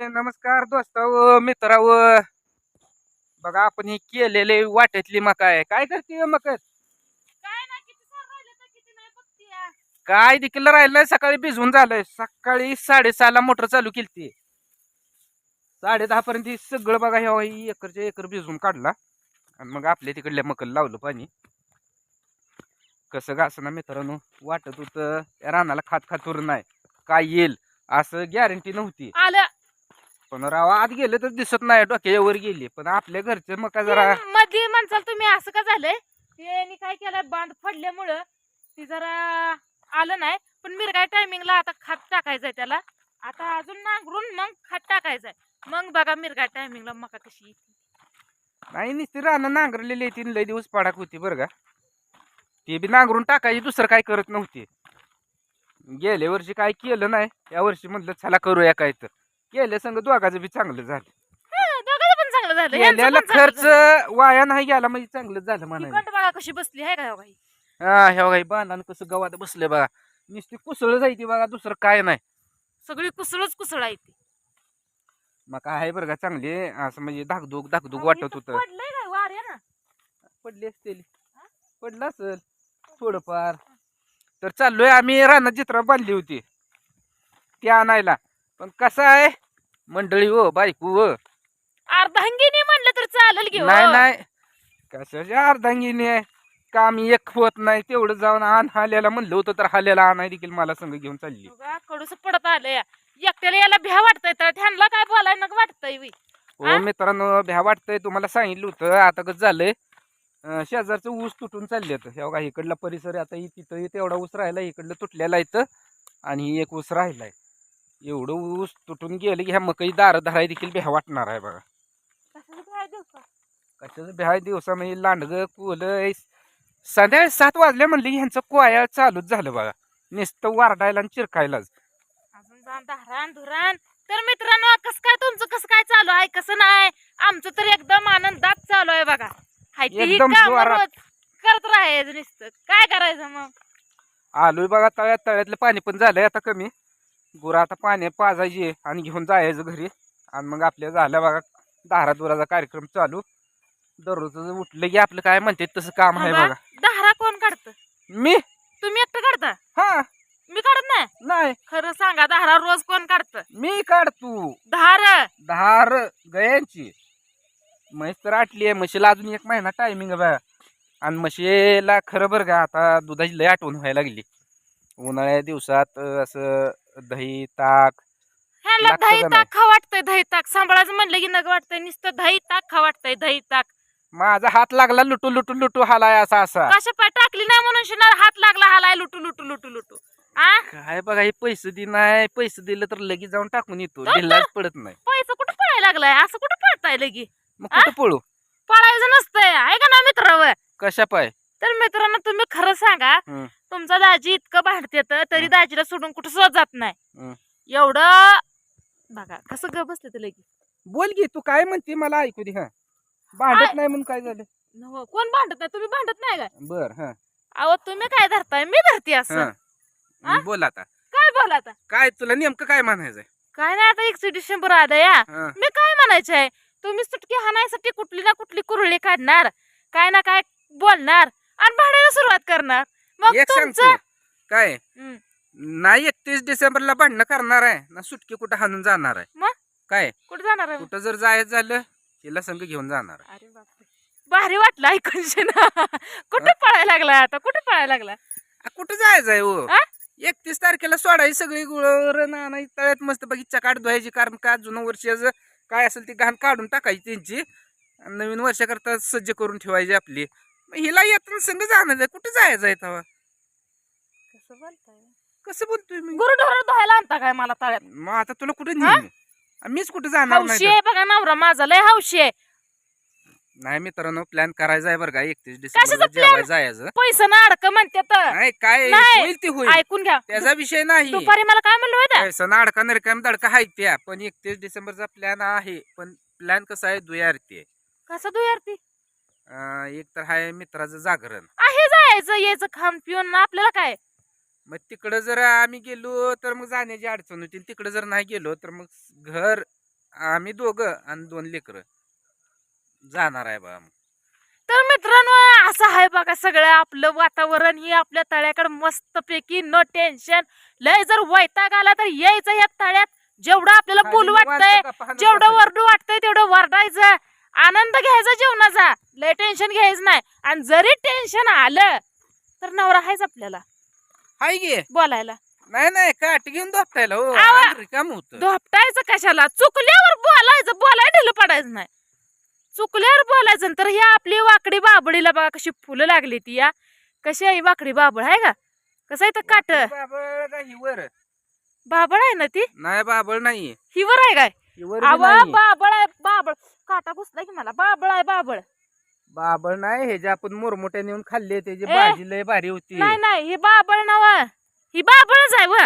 नमस्कार दोस्ताव मित्राव बघा आपण ही केलेले वाट्यातली मका आहे. काय करते मका? काय देखील राहिलंय सकाळी भिजवून झालंय. सकाळी साडेसहाला मोटर चालू केली साडे दहा पर्यंत सगळं बघा ह्या ही एकरच्या एकर भिजवून काढला. आणि मग आपल्या तिकडल्या मकल लावलं पाणी. कसं का ना मित्रांनो वाटत होतं या रानाला खात खातूर नाही. काय येईल असं गॅरंटी नव्हती. आलं पण राव आत गेलं तर दिसत नाही डोक्याच्या वर गेली. पण आपल्या घरचे मका जरा ते मध्ये म्हणसाल तुम्ही असं का झालंय? त्यांनी काय केलंय बांध पडल्यामुळं ती जरा आलं नाही. पण मिरगाय टायमिंगला आता खात टाकायचंय त्याला. आता अजून नांगरून मग खात टाकायचंय. मग बघा मिरगाय टायमिंगला मका कशी येते. नाही नुसती रानं नांगरलेली तीन लय दिवस पाडाक होती बरं का. ते बी नांगरून टाकायची दुसरं काय करत नव्हती. गेल्या वर्षी काय केलं नाही या वर्षी म्हटलं चला करूया काय तर. गेल्या संग दोघाचं बी चांगलं झालं. हं, दोघांचं पण चांगलं झालं. पण चांगलं खर्च झालं. वाया नाही गेला म्हणजे चांगलं झालं कंट बघा कशी बसली आहे का हो बाई? हा ह्या बांधानं कसं गवात बसले बघा. नुसती कुसळ जायची बघा दुसरं काय नाही. सगळी कुसळच कुसळ आहे ती. मग काय आहे बरं का चांगली असं म्हणजे धाकधूक धाकधूक वाटत होतं. पडलंय ना. पडली असतील. पडलं असेल. थोडंफार. तर चाललोय आम्ही रानात जित्रा बांधली होती. ती आणायला. पण कसं आहे मंडळी हो बायको हो. अर्धांगिनी म्हणलं तर चालेल घेऊ नाही नाही. कशाच्या अर्धांगिनी आहे? काम एक होत नाही तेवढं जाऊन आण हाल्याला म्हणलं होतं तर हाल्याला आणाय देखील मला संग घेऊन चालली. कडूस पडत आलंय. एकट्याला याला भ्या वाटतंय तर ह्यांना काय बोलायला नका वाटतंय बी. हो? मित्रांनो भ्या वाटतंय तुम्हाला सांगितलं होतं. आता कसं झालंय अं, शेजारचं ऊस तुटून चालले हे बघा इकडला परिसर आता इ- तिथं तेवढा ऊस राहिला इकडलं तुटलेला इथं. आणि एक ऊस राहिलाय. एवढं ऊस तुटून गेलं की ह्या मकई दार धराय देखील भ्या वाटणार आहे बघा. कशाचं भ्या दिवसा? म्हणजे लांडगं कुलं संध्याकाळी सात वाजले म्हणले की ह्यांचं कोया चालूच झालं बघा. नुसतं वारडायला आणि चिरकायलाच. अजून धरान धुरान. तर मित्रांनो कस काय तुमचं कसं काय चालू आहे कसं नाही? आमचं तर एकदम आनंदात चालू आहे बघा. एकदम जोरात. करत राहायचं नुसतं. काय करायचं मग? आलोय बघा तळ्यात तळ्यातलं पाणी पण झालंय आता कमी. गुरं आता पाणी पाजायची आणि घेऊन जायचं घरी. आणि मग आपल्या झाल्या बघा दारा दुराचा कार्यक्रम चालू. दररोज उठलं की आपलं काय म्हणते तसं काम आहे बघा. धारा कोण काढत? मी? तुम्ही एकटं काढता? हा. मी काढत नाही? नाही. खरं सांगा धारा रोज कोण काढत? मी काढतो. धार धार गयांची म्हैस तर आटली आहे. म्हशीला अजून एक महिना टायमिंग बघा. आणि म्हशीला खरं बरं का आता दुधाची लय आठवण व्हायला लागली. उन्हाळ्या दिवसात असं दही ताक ह्याला लागतं दही का ताक खा वाटतंय दही ताक. सांभाळायचं म्हणलं की नग वाटतंय नुसतं दही ताक खा वाटतंय दही ताक. माझा हात लागला लुटू लुटू लुटू हालाय असा असा. कशा पाय टाकली नाही म्हणून शिनार हात लागला हालाय लुटू लुटू लुटू लुटू. आ? काय बघा हे पैसे दे नाही पैसे दिलं तर लगेच जाऊन टाकून येतो. तर- ढिल्लाच पडत नाही. पैसा कुठं पळायला लागलाय? असं कुठं पळताय लगी? मग कुठं पळू? पळायचं नसतंय. आहे का ना मित्र कशा पाय? तर मित्रांनो तुम्ही खरं सांगा हं. तुमचा दाजी इतकं भांडते तरी हं. दाजीला सोडून कुठं सुद्धा जात नाही. हं. एवढं बघा कसं ग बसते ते लगी बोल की तू काय म्हणते मला ऐकू दे हा. भांडत नाही म्हणून काय झालं? नव्ह, कोण भांडत नाही? तुम्ही भांडत नाही का बर हा. अहो तुम्ही काय धरताय? मी धरते असं. हा? बोल आता. काय बोला आता? काय तुला नेमकं काय म्हणायचंय? काय नाही आता एकशे डिसेंबर आलं या हा. मी काय म्हणायचंय? तुम्ही सुटकी हाणायसाठी कुठली ना कुठली कुरळी काढणार? काय ना काय बोलणार? आणि भांडायला सुरुवात करणार. मग एक तुमचं सांगतो काय. नाही एकतीस डिसेंबरला भांडणं करणार आहे. ना सुटकी कुठं हाणून जाणार आहे. मग? काय? कुठे जाणार आहे कुठं जर जायचं झालं तिला संघ घेऊन जाणार आहे. अरे बापरे. भारी वाटलं ऐकून ना कुठे पळायला लागला आता? कुठे पळायला लागला आ, कुठं जायचं आहे हो? आ? एकतीस तारखेला सोडायची सगळी गुळ नाही तळ्यात मस्त बघी चकाट धुवायची. कारण का जुनं वर्षाचं काय असेल ती घाण काढून टाकायची त्यांची. आणि नवीन वर्षाकरता सज्ज करून ठेवायची आपली. हिला येताना संघ जाणार कुठं जायचं आहे तेव्हा कसं बोलताय? कसं बोलतोय मी? गुरु ढोर धुवायला आणता काय मला तळ्यात? मग आता तुला कुठं? नेईन मीच कुठं जाणार हौशी नाही आहे बघा नवरा माझा लय हौशी आहे. नाही मित्रांनो प्लॅन करायचा आहे बरं का एकतीस कशाचा डिसेंबरला plan? जेवायला जायचं. पैसा ना अडक म्हणते तर नाही काय नाही. होईल ते होईल. ऐकून घ्या. त्याचा विषय नाही. दुपारी मला काय म्हणलं पैसा नाडका नरकाम दडका आहे त्या. पण एकतीस डिसेंबरचा प्लॅन आहे. पण प्लॅन कसा आहे? दुयारती कसं दुयारती अं, एक तर आहे मित्राचं जागरण. आहे जायचं यायचं खाऊन पिऊन आपल्याला काय? मग तिकडं जर आम्ही गेलो तर मग जाण्याची अडचण होती. तिकडं जर नाही गेलो तर मग घर आम्ही दोघं आणि दोन लेकर. जाणार आहे बा तर मित्रांनो असं आहे बघा सगळं. आपलं वातावरण ही आपल्या तळ्याकडे मस्तपैकी नो टेन्शन लय जर वैताग आला तर यायचं ह्या तळ्यात. जेवढं आपल्याला बोलू वाटतंय जेवढं वरडू वाटतंय तेवढं वरडायचं. आनंद घ्यायचा जेवणाचा लय टेन्शन घ्यायचं नाही. आणि जरी टेन्शन आलं तर नवरा आहेच आपल्याला. हाय गे बोलायला. नाही नाही काट घेऊन दोपटायला हो. आवा. होत. धोपटायचं कशाला? चुकल्यावर बोलायचं बोलाय ढिलं पडायचं नाही. चुकल्यावर बोलायचं आणि तर ही आपली वाकडी बाबळीला बघा कशी फुलं लागली ती या. कशी आहे ही वाकडी बाबळ आहे का? कसं आहे तर काट हिवर. बाबळ आहे ना ती? नाही बाबळ नाही. हिवर आहे काय? हिवर बी आव नाही. बाबळ आहे बाबळ. काटा घुसला की मला. बाबळ आहे बाबळ. बाबळ नाही हे जे आपण मोरमोट्या नेऊन खाल्ले त्याची ए, भाजी लय भारी होती. नाही नाही ही बाबळ नाव ही बाबळच आहे व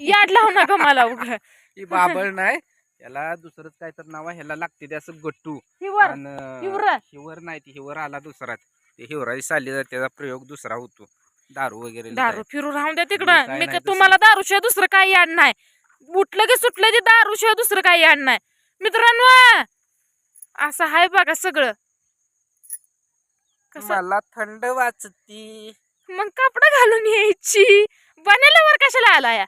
याड लावू नका मला उग. ही बाबळ नाही त्याला दुसरंच काय तर नाव आहे, ह्याला लागते ते असं गट्टू. हिवर आणि हिवर. हिवर नाही ती हिवर आला दुसरा. ते हिवराची साली त्याचा प्रयोग दुसरा होतो. दारू वगैरे दारू फिरू राहून द्या मी तिकडं काय मी नाही का-. तुम्हाला दारूशिवाय दुसरं काही याड नाही. उठलं की सुटलं की दारूशिवाय दुसरं काही याड नाही. मित्रांनो असं आहे बघा सगळं. कसं? मला थंड वाचती. मग कपडा घालून यायची. बनायला वर कशाला आला या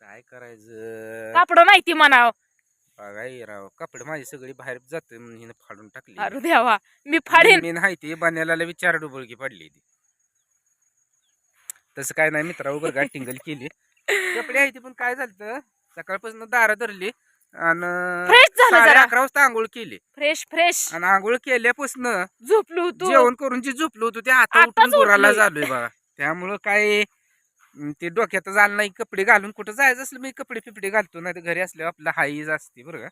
काय करायचं? कापड नाही ती म्हणाव राव कपडे माझी सगळी बाहेर जाते म्हणून हिनं फाडून टाकली. अरे देवा मी फाडीन. मी नाही ती बन्याला विचार डुबळकी पडली ती. तसं काय नाही मित्रावर बरं टिंगल केली. कपडे आहे ती पण काय झालं सकाळपासून दारा धरली. आणि फ्रेश झालं साडे जरा. अकरा वाजता आंघोळ केली. फ्रेश फ्रेश आणि आंघोळ केल्यापासून झोपलो होतो. जेवण करून जे झोपलो होतो ते आता आताच उठून उठलोय. झालोय बघा. त्यामुळं काय अं, ते डोक्यात झालं नाही कपडे घालून कुठं जायचं असलं मी कपडे फिपडे घालतो नाही तर घरी असल्यावर आपलं हाईज असते बरं का.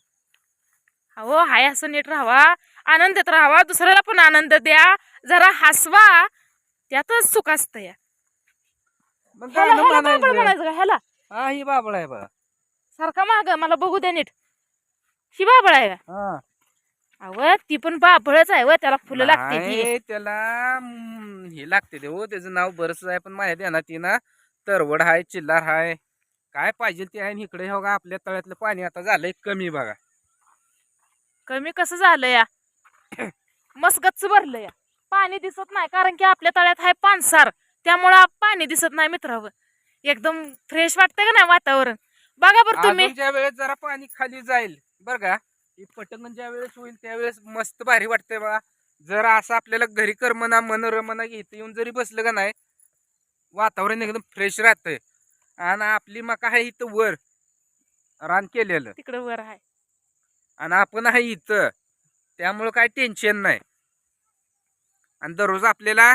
हो हाय असं नीट राहावा. आनंदात राहावा. दुसऱ्याला पण आनंद द्या. जरा हसवा. त्यातच सुख असतं या. मग ह्याला गाणं ह्याला बाबळ म्हणायचं. म्हणायचं का? ह्याला. हा ही बाबळ आहे बघा. सारखा माग मला बघू द्या नीट. ही बाबळ आहे. का हा. अव ती पण बाबळच आहे व त्याला फुलं लागते ती. नाही, त्याला हे लागते ते हो त्याचं नाव बरंच आहे पण माझ्या ध्यानात ती ना. तरवड हाय चिल्लार हाय. काय पाहिजे ते आहे आणि इकडे हो का आपल्या तळ्यातलं पाणी आता झालंय कमी बघा. कमी कसं झालं या? मस्त गच्च भरलं या. पाणी दिसत नाही कारण की आपल्या तळ्यात आहे पानसार. त्यामुळं पाणी दिसत नाही मित्रावर एकदम फ्रेश वाटतं का नाही वातावरण? बघा बरं तुम्ही. अजून ज्या वेळेस जरा पाणी खाली जाईल बरं का? ही पटंगण ज्या वेळेस होईल त्यावेळेस मस्त भारी वाटतंय बघा. जर असं आपल्याला घरी करमना मनोरमना इथं येऊन जरी बसलं का नाही वातावरण एकदम फ्रेश राहतंय. आणि आपली मका आहे इथं वर रान केलेलं. तिकडं वर आहे. आणि आपण आहे इथं. त्यामुळं काय टेन्शन नाही. आणि दररोज आपल्याला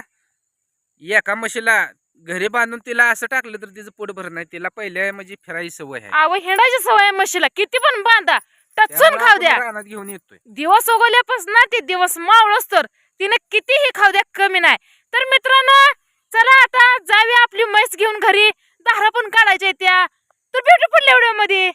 एका म्हशीला घरी बांधून तिला असं टाकलं तर तिचं पोट भर नाही. तिला पहिल्या म्हणजे फिरायची सवय आहे. आव हिंडायची सवय आहे म्हशीला. किती पण बांधा. टचून खाऊ द्या. घेऊन येतोय. दिवस उगवल्यापासून ना ते दिवस मावळच तर. तिने कितीही खाऊ द्या कमी नाही. तर मित्रांनो चला आता जावी आपली म्हैस घेऊन घरी. दारा पण काढायच्या त्या. तर भेटू पडल्या एवढ्या मध्ये